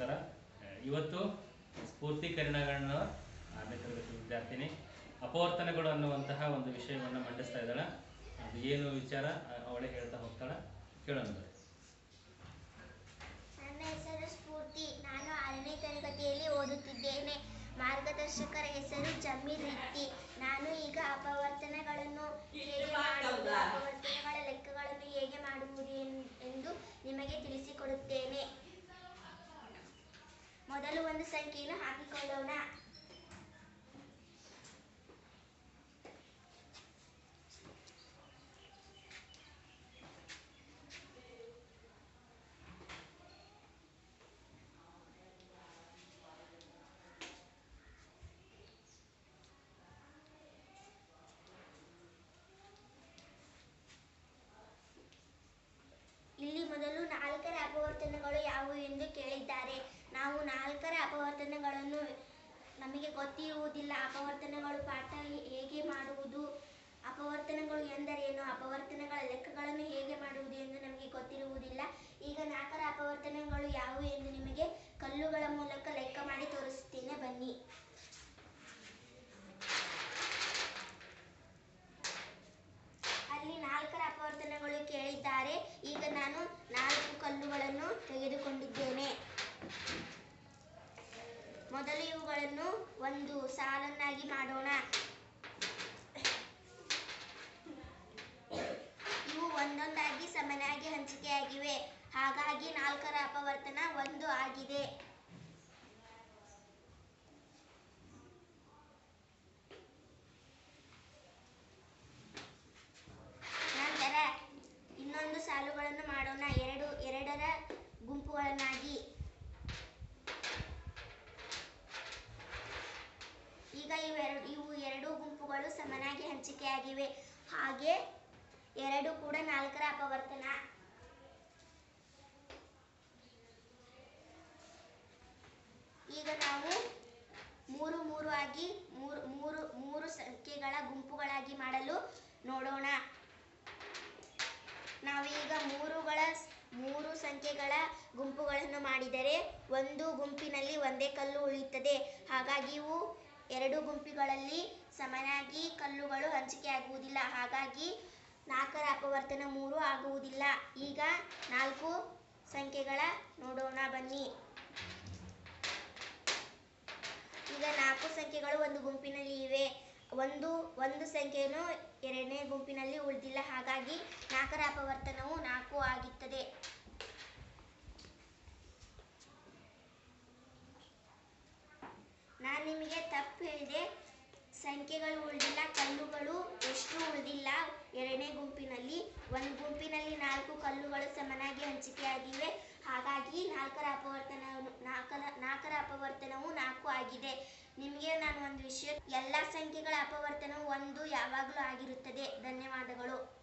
ನಮಸ್ಕಾರ. ಇವತ್ತು ಇವತ್ತು ಕರಿಣಗಣ್ಣ ಆರನೇ ತರಗತಿ ವಿದ್ಯಾರ್ಥಿನಿ ಅಪವರ್ತನಗಳು ಅನ್ನುವಂತಹ ಒಂದು ವಿಷಯವನ್ನು ಮಂಡಿಸ್ತಾ ಇದ್ದಾಳೆ. ಅದು ಏನು ವಿಚಾರ ಅವಳೆ ಹೇಳ್ತಾ ಹೋಗ್ತಾಳೆ. ಕೇಳೋಣ. ನನ್ನ ಹೆಸರು ಸ್ಫೂರ್ತಿ. ನಾನು ಆರನೇ ತರಗತಿಯಲ್ಲಿ ಓದುತ್ತಿದ್ದೇನೆ. ಮಾರ್ಗದರ್ಶಕರ ಹೆಸರು ಜಮೀರ್ ರಿತ್ತಿ ನಾನು ಈಗ ಅಪವರ್ತನಗಳನ್ನು ಹೇಗೆ ಲೆಕ್ಕಗಳನ್ನು ಹೇಗೆ ಮಾಡುವುದು ಎಂದು ನಿಮಗೆ ತಿಳಿಸಿಕೊಡುತ್ತೇನೆ. ಮೊದಲು ಒಂದು ಸಂಖ್ಯೆಯನ್ನು ಹಾಕಿಕೊಳ್ಳೋಣ ಇಲ್ಲಿ ಮೊದಲು ನಾಲ್ಕರ ಅಪವರ್ತನಗಳು ಯಾವುವು ಎಂದು ಕೇಳಿದ್ದಾರೆ. ನಾವು ನಾಲ್ಕರ ಅಪವರ್ತನಗಳನ್ನು ನಮಗೆ ಗೊತ್ತಿರುವುದಿಲ್ಲ. ಅಪವರ್ತನಗಳು ಪಾಠ ಹೇಗೆ ಮಾಡುವುದು? ಅಪವರ್ತನಗಳು ಎಂದರೇನು? ಅಪವರ್ತನಗಳ ಲೆಕ್ಕಗಳನ್ನು ಹೇಗೆ ಮಾಡುವುದು ಎಂದು ನಮಗೆ ಗೊತ್ತಿರುವುದಿಲ್ಲ. ಈಗ ನಾಲ್ಕರ ಅಪವರ್ತನಗಳು ಯಾವುವು ಎಂದು ನಿಮಗೆ ಕಲ್ಲುಗಳ ಮೂಲಕ ಲೆಕ್ಕ ಮಾಡಿ ತೋರಿಸುತ್ತೇನೆ ಬನ್ನಿ ಅಲ್ಲಿ ನಾಲ್ಕರ ಅಪವರ್ತನಗಳು ಕೇಳಿದ್ದಾರೆ ಈಗ ನಾನು ನಾಲ್ಕು ಕಲ್ಲುಗಳನ್ನು ತೆಗೆದುಕೊಂಡಿದ್ದೇನೆ. ಮೊದಲು ಇವುಗಳನ್ನು ಒಂದು ಸಾಲನ್ನಾಗಿ ಮಾಡೋಣ ಇವು ಒಂದೊಂದಾಗಿ ಸಮನಾಗಿ ಹಂಚಿಕೆಯಾಗಿವೆ ಹಾಗಾಗಿ ನಾಲ್ಕರ ಅಪವರ್ತನ ಒಂದು ಆಗಿದೆ ನಂತರ ಇನ್ನೊಂದು ಸಾಲುಗಳನ್ನು ಮಾಡೋಣ ಎರಡು ಎರಡರ ಗುಂಪುಗಳನ್ನಾಗಿ ಈಗ ಇವೆರಡು ಇವು ಎರಡು ಗುಂಪುಗಳು ಸಮನಾಗಿ ಹಂಚಿಕೆಯಾಗಿವೆ ಹಾಗೆ ಎರಡು ಕೂಡ ನಾಲ್ಕರ ಅಪವರ್ತನ. ಈಗ ನಾವು ಮೂರು ಮೂರು ಆಗಿ ಮೂರು ಮೂರು ಮೂರು ಸಂಖ್ಯೆಗಳ ಗುಂಪುಗಳಾಗಿ ಮಾಡಲು ನೋಡೋಣ. ನಾವೀಗ ಮೂರುಗಳ ಮೂರು ಸಂಖ್ಯೆಗಳ ಗುಂಪುಗಳನ್ನು ಮಾಡಿದರೆ ಒಂದು ಗುಂಪಿನಲ್ಲಿ ಒಂದೇ ಕಲ್ಲು ಉಳಿಯುತ್ತದೆ. ಹಾಗಾಗಿ ಇವು ಎರಡು ಗುಂಪುಗಳಲ್ಲಿ ಸಮನಾಗಿ ಕಲ್ಲುಗಳು ಹಂಚಿಕೆಯಾಗುವುದಿಲ್ಲ. ಹಾಗಾಗಿ ನಾಲ್ಕರ ಅಪವರ್ತನ ಮೂರು ಆಗುವುದಿಲ್ಲ. ಈಗ ನಾಲ್ಕು ಸಂಖ್ಯೆಗಳ ನೋಡೋಣ, ಬನ್ನಿ. ಈಗ ನಾಲ್ಕು ಸಂಖ್ಯೆಗಳು ಒಂದು ಗುಂಪಿನಲ್ಲಿ ಇವೆ. ಒಂದು ಒಂದು ಸಂಖ್ಯೆಯನ್ನು ಎರಡನೇ ಗುಂಪಿನಲ್ಲಿ ಉಳಿದಿಲ್ಲ. ಹಾಗಾಗಿ ನಾಲ್ಕರ ಅಪವರ್ತನವು ನಾಲ್ಕು ಆಗುತ್ತದೆ. ನಾನು ನಿಮಗೆ ತಪ್ಪು ಹೇಳಿದೆ. ಸಂಖ್ಯೆಗಳು ಉಳಿದಿಲ್ಲ, ಕಲ್ಲುಗಳು ಎಷ್ಟು ಉಳಿದಿಲ್ಲ. ಎರಡನೇ ಗುಂಪಿನಲ್ಲಿ, ಒಂದು ಗುಂಪಿನಲ್ಲಿ ನಾಲ್ಕು ಕಲ್ಲುಗಳು ಸಮನಾಗಿ ಹಂಚಿಕೆಯಾಗಿವೆ. ಹಾಗಾಗಿ ನಾಲ್ಕರ ಅಪವರ್ತನ ನಾಲ್ಕರ ನಾಲ್ಕರ ಅಪವರ್ತನವು ನಾಲ್ಕು ಆಗಿದೆ. ನಿಮಗೆ ನಾನು ಒಂದು ವಿಷಯ, ಎಲ್ಲ ಸಂಖ್ಯೆಗಳ ಅಪವರ್ತನವು ಒಂದು ಯಾವಾಗಲೂ ಆಗಿರುತ್ತದೆ. ಧನ್ಯವಾದಗಳು.